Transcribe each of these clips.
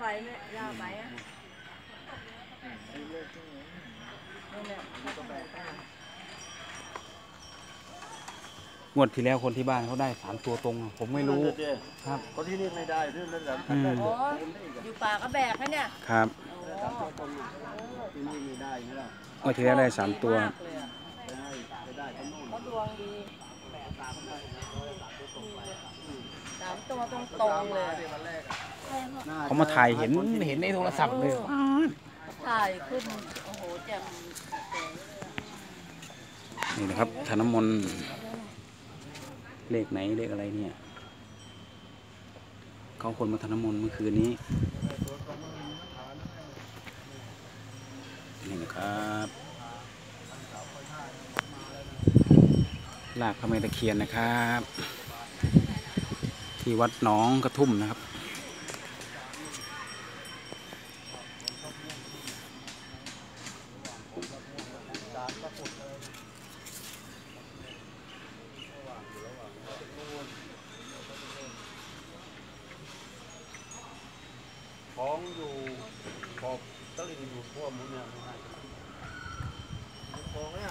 ใบไหมยาวใบอะนี่แหละเขาก็แบกไปงวดที่แล้วคนที่บ้านเขาได้สามตัวตรงอะผมไม่รู้ครับคนที่นี่ไม่ได้ที่นั่นแหละอืมโอ้อยู่ป่าก็แบกนะเนี่ยครับโอ้ที่นี่ไม่ได้อย่างนี้หรอกงวดที่แล้วได้สามตัวมากเลยอะได้ไม่ได้ก็นู่นเขาดวงดี สามตัวตรงตรงๆเลยเขามาถ่ายเห็นเห็นในโทรศัพท์เลยถ่ายขึ้นโอ้โหแจ่มนี่นะครับธนมนต์เลขไหนเลขอะไรเนี่ยเขาคนมาธนมนต์เมื่อคืนนี้นี่นะครับลากพระแม่ตะเคียนนะครับ ที่วัดหนองกระทุ่มนะครับ ของอยู่ขอบตลิ่งอยู่ท่วมหมเนี่ยไม่ได้ของเนี่ย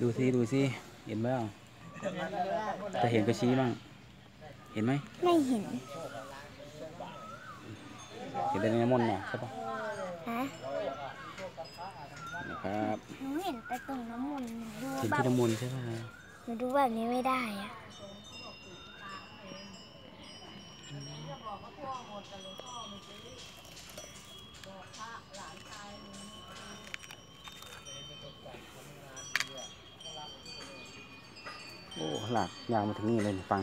ดูซิดูซิเห็นบ้างจะเห็นก็ชี้บ้างเห็นไหมไม่เห็นเห็นแต่ในน้ำมนต์น่ะใช่ปะฮะนะครับหนูเห็นแต่ตรงน้ำมนต์หนูดูเห็นแบที่บน้ำมนต์ใช่ปะหนูดูแบบนี้ไม่ได้อะ โอ้หลากยาวมาถึงนี่เลยนะฟัง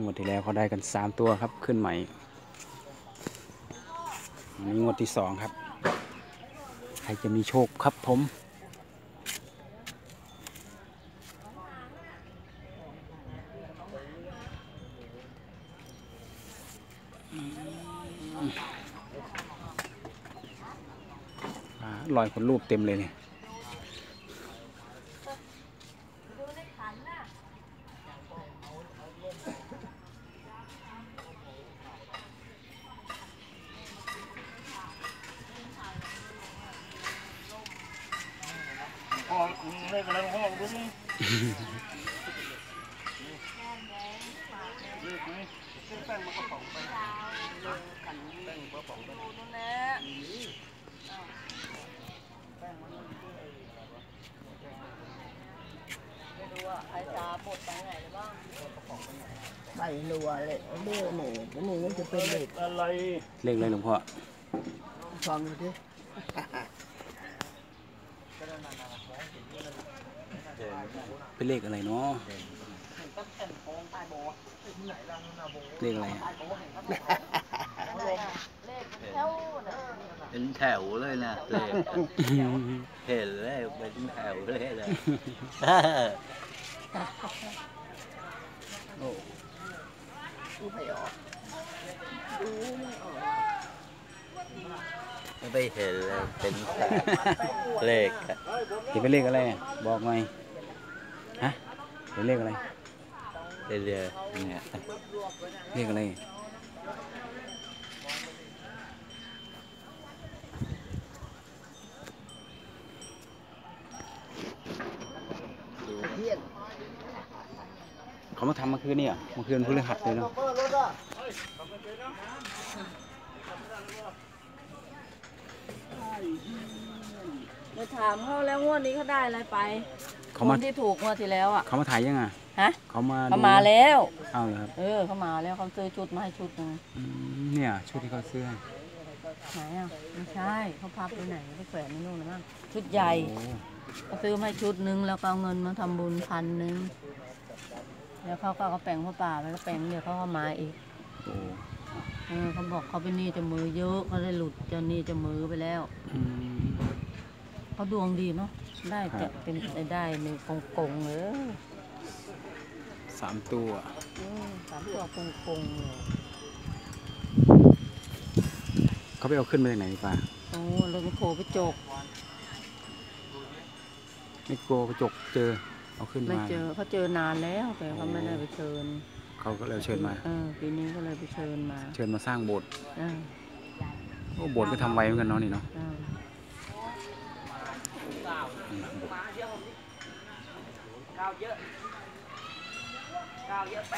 งวดที่แล้วเขาได้กันสามตัวครับขึ้นใหม่ นนี้งวดที่สองครับ ใครจะมีโชคครับผม ลอยขนรูปเต็มเลยเนี่ย องเลขอะไรห้องดูนี่เลขไหมแป้งมากระป๋องไปแป้งกระป๋องไปนู่นแหละไม่รู้ว่าใครจะบดไปไหนบ้างใส่รัวเลยเลื่อหนึ่นี้มันจะเป็นเหล็กอะไรเลขเลยหลวงพ่อฟังดูดิ เป็นเลขอะไรเนาะเลขอะไรอะอะไรอะเลขเป็นแถวน่ะเป็นแถวเลยนะเลขเห็นเลยเป็นแถวเลยเลยโอ้ดูไม่ออกดูไม่ออกไม่เห็นเลยเป็นแถวเลขอะเห็นเป็นเลขอะไรอะบอกหน่อยฮะ เห็นเลขอะไรเรื่อยๆเนี่ยเลขอะไรเพี้ยนเขามาทำเมื่อคืนนี่อะเมื่อคืนพฤหัสเลยเนาะไปถามเขาแล้วงวดนี้เขาได้อะไรไป เขาคมานที่ถูกงวดที่แล้วอะ เขามาถ่ายยังอะฮะ เขามาเขาดูมาแล้ว เอาเลยครับเออเขามาแล้วเขาซื้อชุดมาให้ชุดหนึงอืมเนี่ยชุดที่เขาซื้อให้ไหนอะไม่ใช่เขาพับไปไหนเขาแขวนในนู่นนะมั้งชุดใหญ่โอ้เขาซื้อมาให้ชุดหนึงแล้วก็เอาเงินมาทำบุญพันหนึ่งแล้วเขาก็เอาแปลงพ่อป่าไปก็แปลงเดี๋ยวเขาก็มาอีกโอ้เออเขาบอกเขาเป็นหนี้จะมือเยอะเขาเลยหลุดจะหนี้จะมือไปแล้ว อืม เขาดวงดีเนาะได้ครัจะบเป็นได้ในกงกงๆเลยสามตัวอืมสามตัวกงกงๆเลยเขาไปเอาขึ้นมาจากไหนป่ะโอ้เลยไปโผไปจกไม่กลัวกระจกเจอเอาขึ้นไม่มาเจอเขาเจอนานแล้วแต่เขาไม่ได้ไปเชิญเขาก็เลยเชิญมาเออปีนี้ก็เลยไปเชิญมา เชิญมาสร้างโบสถ์เออโอ้โบสถ์ก็ทำไวเหมือนกันเนาะนี่เนาะ เออกาวเยอะแ